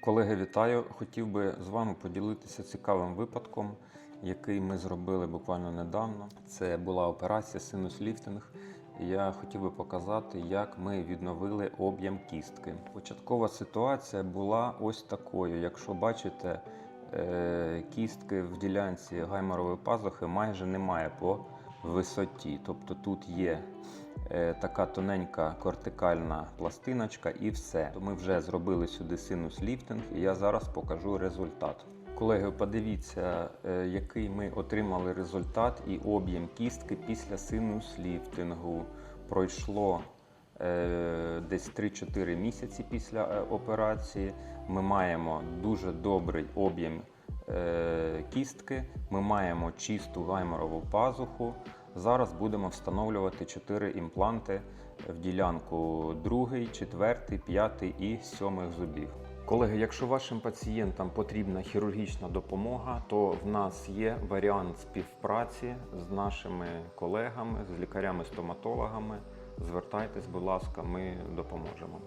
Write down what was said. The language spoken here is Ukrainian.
Колеги, вітаю! Хотів би з вами поділитися цікавим випадком, який ми зробили буквально недавно. Це була операція синус-ліфтинг. Я хотів би показати, як ми відновили об'єм кістки. Початкова ситуація була ось такою. Якщо бачите, е, кістки в ділянці гайморової пазухи майже немає по висоті. Тобто тут є е, така тоненька кортикальна пластиночка і все. Ми вже зробили сюди синус ліфтинг, і я зараз покажу результат. Колеги, подивіться, е, який ми отримали результат і об'єм кістки після синус ліфтингу. Пройшло е, десь 3-4 місяці після операції. Ми маємо дуже добрий об'єм кістки, ми маємо чисту гайморову пазуху. Зараз будемо встановлювати 4 імпланти в ділянку 2, 4, 5 і 7 зубів. Колеги, якщо вашим пацієнтам потрібна хірургічна допомога, то в нас є варіант співпраці з нашими колегами, з лікарями-стоматологами. Звертайтесь, будь ласка, ми допоможемо.